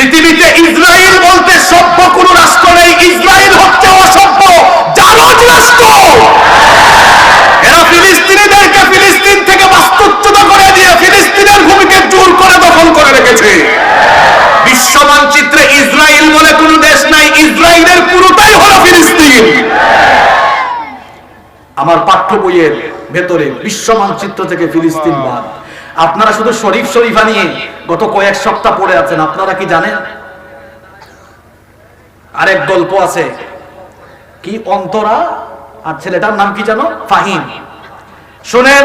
পৃথিবীতে ইসরায়েল বলতে সভ্য কোন রাষ্ট্র নেই, ইসরায়েল হচ্ছে অসভ্য জারজ রাষ্ট্র। এরা ফিলিস্তিনিদেরকে ফিলিস্তিন থেকে বাস্তুচ্যুত করে দিয়ে ফিলিস্তিনের ভূমিকে জোর করে দখল করে রেখেছে। বিশ্ব মানচিত্রে ইসরায়েল বলে কোনো দেশ নাই, ইসরায়েলের পুরোটাই হলো ফিলিস্তিন। আমার পাঠ্য বইয়ের ভেতরে বিশ্ব মানচিত্র থেকে ফিলিস্তিন বাদ। আপনারা শুধু শরীফ শরীফা নিয়ে গত কয়েক সপ্তাহ পড়ে আছেন, আপনারা কি জানেন? আরেক গল্প আছে। কি অন্তরা আর ছেলেটার নাম কি জানো? ফাহিম। শুনেন,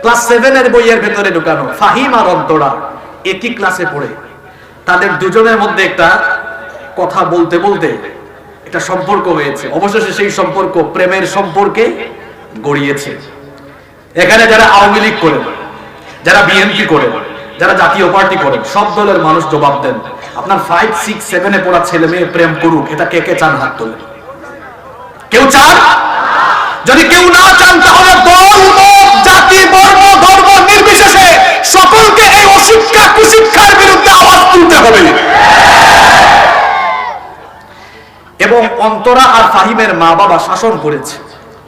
ক্লাস সেভেনের বইয়ের ভেতরে ঢুকানো, ফাহিম আর অন্তরা একই ক্লাসে পড়ে। তাদের দুজনের মধ্যে একটা কথা বলতে বলতে একটা সম্পর্ক হয়েছে। অবশেষে সেই সম্পর্ক প্রেমের সম্পর্কে গড়িয়েছে। এখানে যারা আওয়ামী লীগ করেন যারা বিএনপি করেন যারা জাতীয় পার্টি করেন সব দলের মানুষ জবাব দেন, আপনার ফাইভ সিক্স সেভেনে পড়া ছেলে মেয়ে প্রেম করুক, এটা কে কে চান হাত তোলেন কেউ চান? যদি কেউ না চান, তাহলে দল জাতি বর্ণ ধর্ম নির্বিশেষে সকলকে এই অশিক্ষা, কুশিক্ষার বিরুদ্ধে আওয়াজ তুলতে হবে। এবং অন্তরা আর ফাহিমের মা বাবা শাসন করেছে।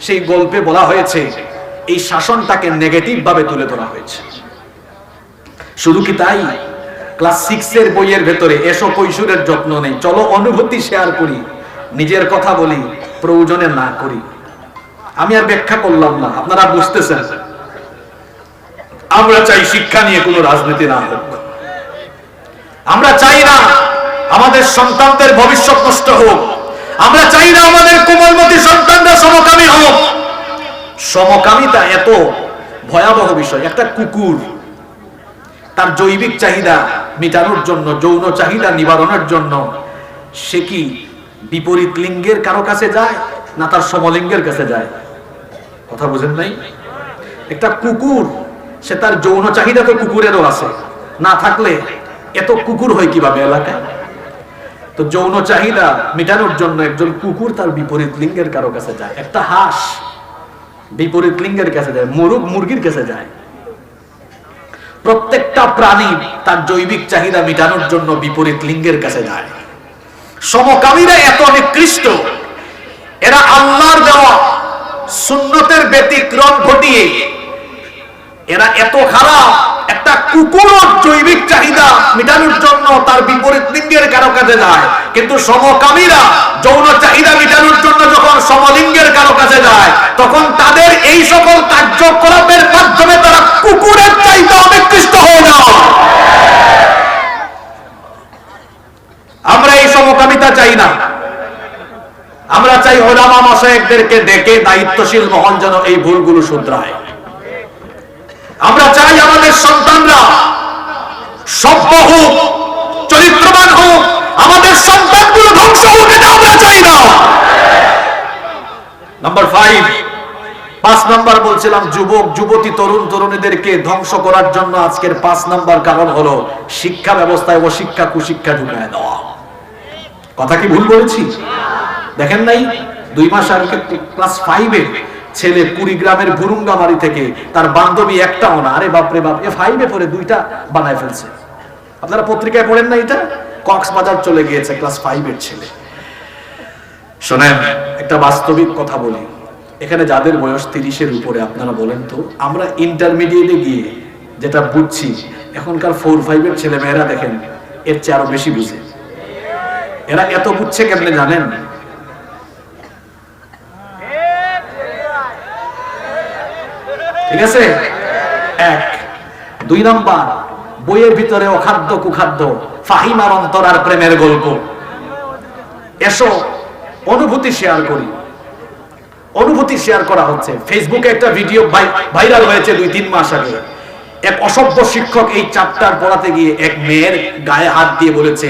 সেই গল্পে বলা হয়েছে, এই শাসনটাকে নেগেটিভ ভাবে তুলে ধরা হয়েছে। শুধু কি তাই? ক্লাস সিক্স এর বইয়ের ভেতরে এসো কৈশোরের যত্ন নেই। চলো অনুভূতি শেয়ার করি। নিজের কথা বলি, প্রয়োজনে না করি। আমি আর ব্যাখ্যা করলাম না, আপনারা বুঝতেছেন। আমরা চাই শিক্ষা নিয়ে কোনো রাজনীতি না হোক। আমরা চাই না আমাদের সন্তানদের ভবিষ্যৎ নষ্ট হোক। আমরা চাই না আমাদের কোমলমতি সন্তানরা সমকামী হোক। সমকামিতা এত ভয়াবহ বিষয়। একটা কুকুর তার জৈবিক চাহিদা মেটানোর জন্য, যৌন চাহিদা নিবারণের জন্য, সে কি বিপরীত লিঙ্গের কারও কাছে যায় না তার সমলিঙ্গের কাছে যায়? কথা বুঝেন নাই? একটা কুকুর, সে তার যৌন চাহিদা তো কুকুরেরও আছে। না থাকলে এত কুকুর হয় কীভাবে এলাকায়? তো যৌন চাহিদা মেটানোর জন্য একজন কুকুর তার বিপরীত লিঙ্গের কারও কাছে যায়। একটা হাঁস বিপরীত লিঙ্গের কাছে যায়, মুরুগ মুরগির কাছে যায়। প্রত্যেকটা প্রাণী তার জৈবিক চাহিদা মেটানোর জন্য বিপরীত লিঙ্গের কাছে যায়। সমকামীরা এত নিকৃষ্ট। এরা আল্লাহর দেওয়া সুন্নতের ব্যতিক্রম ঘটিয়ে এরা এত খারাপ একটা কুকুর জৈবিক চাহিদা মেটানোর জন্য তার বিপরীত লিঙ্গের কারও কাছে যায়। কিন্তু সমকামীরা যৌন চাহিদা মেটানোর জন্য যখন সমলিঙ্গের কারও কাছে যায়, তখন তাদের এই সকল কার্যকলাপের মাধ্যমে তারা কুকুরের চাহিদা অনিকৃষ্ট হয়ে যায়। আমরা এই সমকামিতা চাই না। আমরা চাই ওলামা মশায়েকদেরকে ডেকে দায়িত্বশীল মহল যেন এই ভুলগুলো শুধরায়। আমরা চাই আমাদের সন্তানরা সভ্য হোক, চরিত্রবান হোক, আমাদের সন্তানগুলো ধ্বংস হোক, এটা আমরা চাই না। নাম্বার ফাইভ পাঁচ নাম্বার বলছিলাম, যুবক, যুবতী, তরুণ, তরুণীদেরকে ধ্বংস করার জন্য আজকের পাঁচ নাম্বার কারণ হলো শিক্ষা ব্যবস্থায় অশিক্ষা, কুশিক্ষা ঢুকায় দেওয়া। কথা কি ভুল বলেছি? দেখেন নাই? দুই মাস আগে ক্লাস ফাইভে ছেলে কুড়িগ্রামের ভুরুঙ্গামারি থেকে, তার বান্ধবী একটাও না। আরে বাপরে বাপ, এ ফাইভে পরে দুইটা বানায় ফেলছে। আপনারা পত্রিকায় পড়েন না এটা? কক্সবাজার চলে গিয়েছে ক্লাস ফাইভের ছেলে। শোনেন, একটা বাস্তবিক কথা বলি। এখানে যাদের বয়স তিরিশের উপরে, আপনারা বলেন তো, আমরা ইন্টারমিডিয়েটে গিয়ে যেটা বুঝছি, এখনকার ফোর ফাইভের ছেলে মেয়েরা দেখেন, এর চেয়ে আরও বেশি বুঝে। এরা এত বুঝছে কেমনে জানেন? ঠিক আছে? এক। দুই বইয়ের ভিতরে অখাদ্য কুখাদ্য, ফাহিমার অন্তরার প্রেমের গল্প। এসো, অনুভূতি শেয়ার করি। অনুভূতি শেয়ার করা হচ্ছে। ফেসবুকে একটা ভিডিও ভাইরাল হয়েছে দুই, তিন মাস আগে। এক অসভ্য শিক্ষক এই চাপটার পড়াতে গিয়ে এক মেয়ের গায়ে হাত দিয়ে বলেছে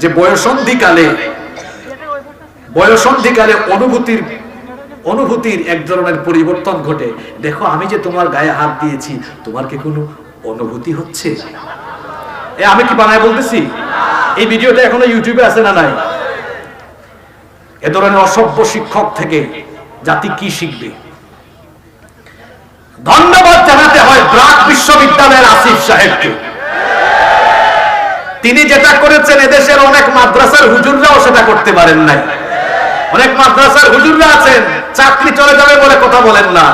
যে, বয়সন্ধিকালে বয়সন্ধিকালে অনুভূতির অনুভূতির এক ধরনের পরিবর্তন ঘটে। দেখো, আমি যে তোমার গায়ে হাত দিয়েছি, তোমার কি কোনো অনুভূতি হচ্ছে? এ, আমি কি বানায় বলতেছি? এই ভিডিওটা এখনও ইউটিউবে আছে না নাই? এ ধরনের অসভ্য শিক্ষক থেকে জাতি কি শিখবে? ধন্যবাদ জানাতে হয় ব্রাক বিশ্ববিদ্যালয়ের আসিফ সাহেবকে। তিনি যেটা করেছেন, এদেশের অনেক মাদ্রাসার হুজুররাও সেটা করতে পারেন নাই। অনেক মাদ্রাসার হুজুররা আছেন, চাকরি চলে যাবে বলে কথা বলেন না।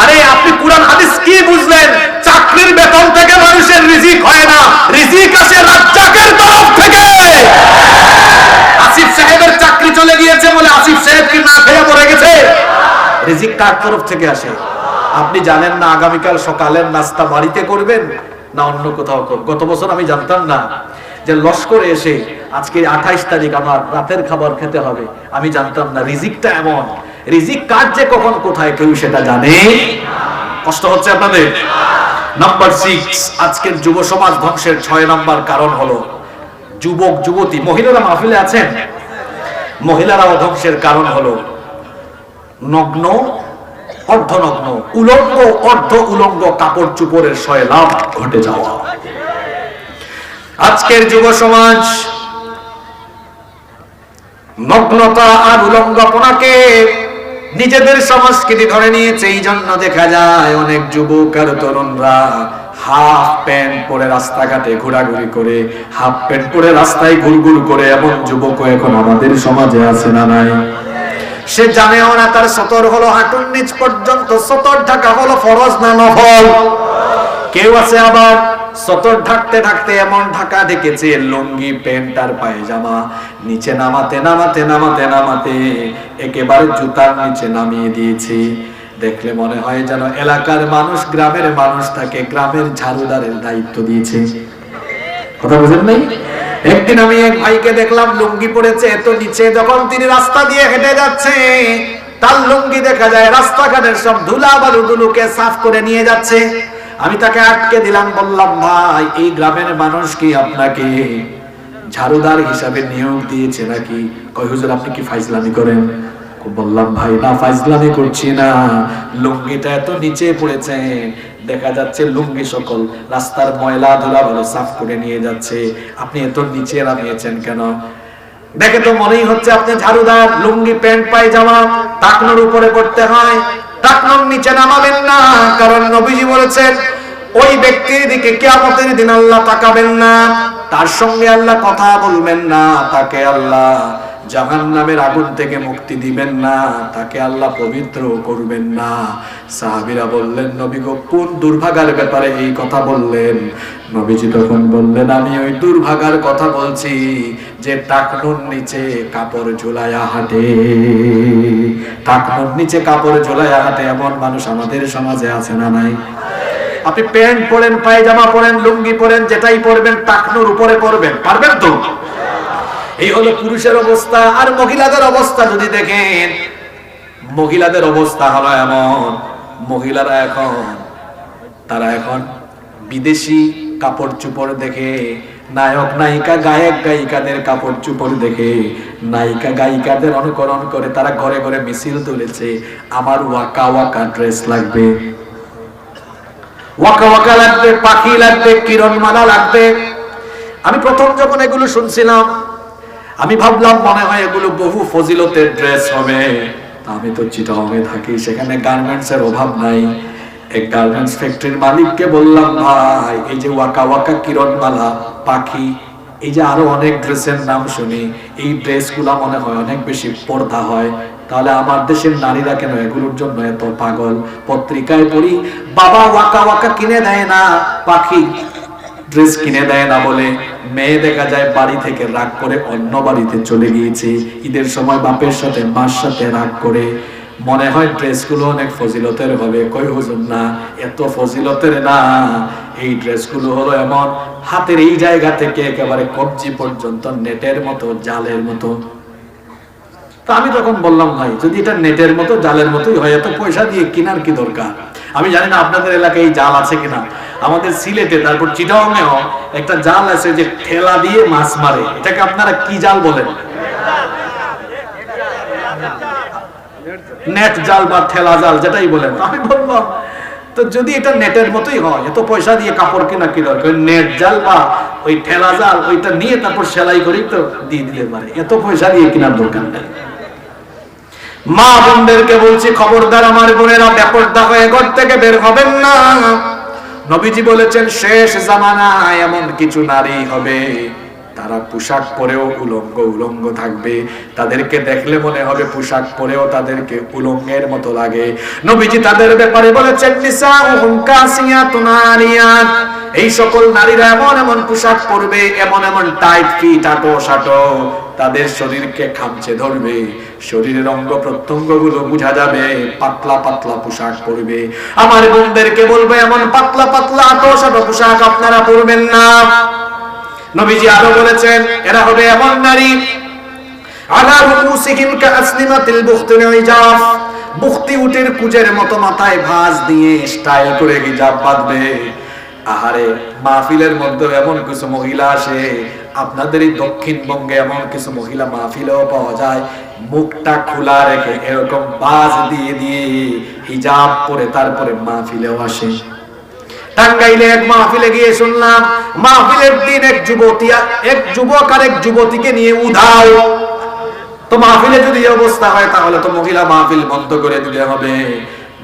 আরে, আপনি কোরআন, হাদিস কি বুঝলেন? চাকরির বেতন থেকে মানুষের রিজিক হয় না। রিজিক আসে রাজ্জাকের তরফ থেকে। আসিফ সাহেবের চাকরি চলে গিয়েছে বলে আসিফ সাহেব কি না খেয়ে মরে গেছে? রিজিক কার তরফ থেকে আসে? আপনি জানেন না আগামীকাল সকালের নাস্তা বাড়িতে করবেন না অন্য কোথাও গত বছর আমি জানতাম না। যে লস্করে এসে আজকে আঠাইশ তারিখ আমার রাতের খাবার খেতে হবে। আমি জানতাম না, রিজিকটা এমন। রিজিক কার যে কখন কোথায়, কেউ সেটা জানে? কষ্ট হচ্ছে আপনাদের? নাম্বার সিক্স আজকের যুব সমাজ ধ্বংসের ছয় নাম্বার কারণ হলো যুবক, যুবতী। মহিলারা মাহফিলে আছেন? মহিলারাও ধ্বংসের কারণ হলো নগ্ন, অর্ধনগ্ন, উলঙ্গ, অর্ধ উলঙ্গ কাপড় চুপড়ের লাভ ঘটে যাওয়া। আজকের যুব সমাজ, নগ্নতা আর উলঙ্গপনাকে নিজেদের সংস্কৃতি ধরে নিয়েছে এই জন্য দেখা যায় অনেক যুবক আর তরুণরা হাফ প্যান্ট পরে রাস্তাঘাটে ঘোরাঘুরি করে, হাফ প্যান্ট পরে রাস্তায় ঘুরঘুর করে, এমন যুবকও এখন আমাদের সমাজে আছে না নাই? সে জানেও না তার সতর হলো হাঁটুর নিচ পর্যন্ত, সতর ঢাকা হলো ফরজ না নফল? কেউ আছে আবার? সতর ঢাকতে ঢাকতে এমন ঢাকা দেখেছে, লুঙ্গি, প্যান্ট আর পায়জামা। নিচে নামাতে নামাতে নামাতে নামাতে একেবারে জুতার নিচে নামিয়ে দিয়েছে। দেখলে মনে হয় যেন এলাকার মানুষ, গ্রামের মানুষ তাকে গ্রামের ঝাড়ুদারের দায়িত্ব দিয়েছে। কথা বুঝেন নাই? একদিন আমি এক ভাইকে দেখলাম লুঙ্গি পড়েছে এত নিচে যখন তিনি রাস্তা দিয়ে হেঁটে যাচ্ছে, তার লুঙ্গি দেখা যায় রাস্তাঘাটের সব ধুলা বালু গুলোকে সাফ করে নিয়ে যাচ্ছে। আমি তাকে আটকে দিলাম, বললাম, ভাই, এই গ্রামের মানুষ কি আপনাকে ঝাড়ুদার হিসাবে নিয়োগ দিয়েছে নাকি? কই হুজুর, আপনি কি ফাইজলামি করেন? বললাম, ভাই, না, ফাইজলামি করছি না। লুঙ্গিটা এত নিচে পড়েছে, দেখা যাচ্ছে লুঙ্গি সকল রাস্তার ময়লা ধুলা ভালো সাফ করে নিয়ে যাচ্ছে। আপনি এত নিচে নামিয়েছেন কেন? দেখে তো মনেই হচ্ছে আপনি ঝাড়ুদার লুঙ্গি, প্যান্ট, পায়জামা টাকনোর উপরে করতে হয়। টাকনোর নিচে নামাবেন না, কারণ নবীজি বলেছেন ওই ব্যক্তির দিকে কিয়ামতের দিন আল্লাহ তাকাবেন না। তার সঙ্গে আল্লাহ কথা বলবেন না। তাকে আল্লাহ জাহান নামের আগুন থেকে মুক্তি দিবেন না। তাকে আল্লাহ পবিত্র করবেন না। সাহাবিরা বললেন, নবী গো, কোন দুর্ভাগার ব্যাপারে এই কথা বললেন? নবীজি তখন বললেন, আমি ওই দুর্ভাগার কথা বলছি যে টাকনুর নিচে কাপড় ঝুলায়া হাঁটে। টাকনুর নিচে কাপড় ঝুলায়া হাঁটে, এমন মানুষ আমাদের সমাজে আছে না নাই? আপনি প্যান্ট পরেন, পায়জামা পরেন, লুঙ্গি পরেন, যেটাই পরবেন, টাকনুর উপরে পরবেন। পারবেন তো? এই হলো পুরুষের অবস্থা, আর মহিলাদের অবস্থা যদি দেখেন, মহিলাদের অবস্থা হলো এমন, মহিলারা এখন, তারা এখন বিদেশি কাপড় চুপড় দেখে, নায়ক, নায়িকা, গায়ক, গায়িকাদের কাপড় চুপড় দেখে, নায়িকা, গায়িকাদের অনুকরণ করে তারা ঘরে ঘরে মিছিল তুলেছে, আমার ওয়াকা ওয়াকা ড্রেস লাগবে। ওয়াকা ওয়াকা লাগবে, পাখি লাগবে, কিরণমালা লাগবে। আমি প্রথম যখন এগুলো শুনছিলাম, আমি ভাবলাম মনে হয় এগুলো বহু ফজিলতের ড্রেস হবে। আমি তো চিটাংয়ে থাকি, সেখানে গার্মেন্টস এর অভাব নাই। এক গার্মেন্টস ফ্যাক্টরির মালিককে বললাম, ভাই, এই যে ওয়াকা ওয়াকা কিরণমালা, পাখি এই যে আরও অনেক ড্রেসের নাম শুনি, এই ড্রেসগুলা মনে হয় অনেক বেশি পর্দা হয়। তাহলে আমার দেশের নারীরা কেন এগুলোর জন্য এত পাগল? পত্রিকায় পড়ি, বাবা ওয়াকা ওয়াকা কিনে দেয় না, পাখি ড্রেস কিনে দেয় না বলে মেয়ে দেখা যায় বাড়ি থেকে রাগ করে অন্য বাড়িতে চলে গিয়েছে। ঈদের সময় বাপের সাথে, মার সাথে রাগ করে। মনে হয় ড্রেসগুলো অনেক ফজিলতের হবে। কই হুজুর না, এত ফজিলতের না। এই ড্রেসগুলো হলো এমন হাতের এই জায়গা থেকে একেবারে কবজি পর্যন্ত নেটের মতো, জালের মতো। তা আমি তখন বললাম, ভাই, যদি এটা নেটের মতো, জালের মতোই হয়, এত পয়সা দিয়ে কেনার কি দরকার? আমি জানি না আপনাদের এলাকায় এই জাল আছে কিনা। আমাদের সিলেটে, তারপর চিটাংয়েও একটা জাল আছে যে ঠেলা দিয়ে মাছ মারে। এটাকে আপনারা কি জাল বলেন? নেট জাল বা ঠেলা জাল, যেটাই বলেন। আমি বললাম তো যদি এটা নেটের মতোই হয়, এত পয়সা দিয়ে কাপড় কেনা কি দরকার নেট জাল বা ওই ঠেলা জাল, ওইটা নিয়ে তারপর সেলাই করি তো দিয়ে দিতে পারে। এত পয়সা দিয়ে কেনার দরকার নেই। মা বোনদেরকে বলছি, খবরদার আমার বোনেরা, ব্যাপারটা হয়ে ঘর থেকে বের হবেন না। নবীজি বলেছেন, শেষ জামানায় এমন কিছু নারী হবে। তারা পোশাক পরেও উলঙ্গ উলঙ্গ থাকবে। তাদেরকে দেখলে মনে হবে পোশাক পরেও তাদেরকে উলঙ্গের মতো লাগে। নবীজি তাদের ব্যাপারে বলেছেন এই সকল নারীরা এমন এমন পোশাক পরবে, এমন এমন টাইট ফিট আটো। সাটো তাদের শরীরকে খামচে ধরবে। শরীরের অঙ্গ প্রত্যঙ্গগুলো বোঝা যাবে, পাতলা পাতলা পোশাক পরবে। আমার বোনদেরকে বলব, এমন পাতলা পাতলা আটো সাটো পোশাক আপনারা পরবেন না। নবীজি আরও বলেছেন, এরা হবে এমন নারী, আলা ইজাফ বুখতি উটের কুজের মাথায় ভাঁজ দিয়ে স্টাইল করে বাঁধবে। আহারে, মাহফিলের মধ্যে এমন কিছু মহিলা আসে, আপনাদের এই দক্ষিণবঙ্গে এমন কিছু মহিলা মাহফিলেও পাওয়া যায়, মুখটা খোলা রেখে এরকম বাজ দিয়ে দিয়ে হিজাব পরে তারপরে মাহফিলেও আসে। টাঙ্গাইলে এক মাহফিলে গিয়ে শুনলাম, মাহফিলের দিন এক যুবতী, এক যুবক আর এক যুবতীকে নিয়ে উধাও। তো মাহফিলে যদি অবস্থা হয়, তাহলে তো মহিলা মাহফিল বন্ধ করে দিলে হবে।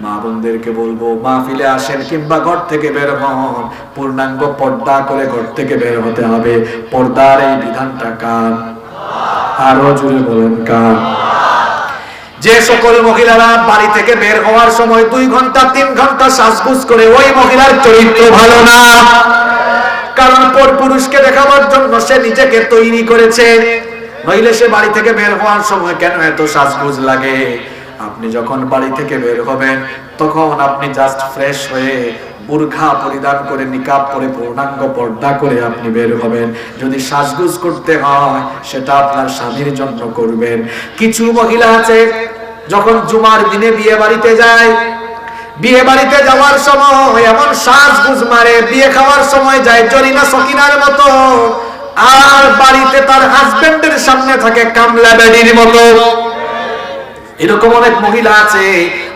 মা বোনদেরকে বলব, মাহফিলে আসেন কিংবা ঘর থেকে বের হন। পূর্ণাঙ্গ পর্দা করে ঘর থেকে বের হতে হবে। পর্দার এই বিধানটা কার? আরও জুড়ে বলেন কার? যে সকল মহিলারা বাড়ি থেকে বের হওয়ার সময় দুই ঘণ্টা, তিন ঘণ্টা সাজগুজ করে ওই মহিলার চরিত্র ভালো না। কারণ পর পুরুষকে দেখাবার জন্য সে নিজেকে তৈরি করেছে। নইলে সে বাড়ি থেকে বের হওয়ার সময় কেন এত সাজগুজ লাগে? আপনি যখন বাড়ি থেকে বের হবেন, তখন আপনি জাস্ট ফ্রেশ হয়ে বুরখা পরিধান করে, নিকাব পরে পূর্ণাঙ্গ পর্দা করে আপনি বের হবেন। যদি সাজগুজ করতে হয়, সেটা আপনার স্বামীর জন্য করবেন। কিছু মহিলা আছে যখন জুমার দিনে বিয়ে বাড়িতে যায়, বিয়ে বাড়িতে যাওয়ার সময় এমন সাজগুজ মারে, বিয়ে খাওয়ার সময় যায় জরিনা সকিনার মতো, আর বাড়িতে তার হাজবেন্ডের সামনে থাকে কামলা বেডির মতো। এরকম অনেক মহিলা আছে,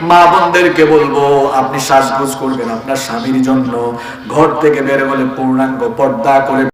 মা বোনদেরকে বলব, আপনি সাজগোজ করবেন আপনার স্বামীর জন্য। ঘর থেকে বের হলে পূর্ণাঙ্গ পর্দা করে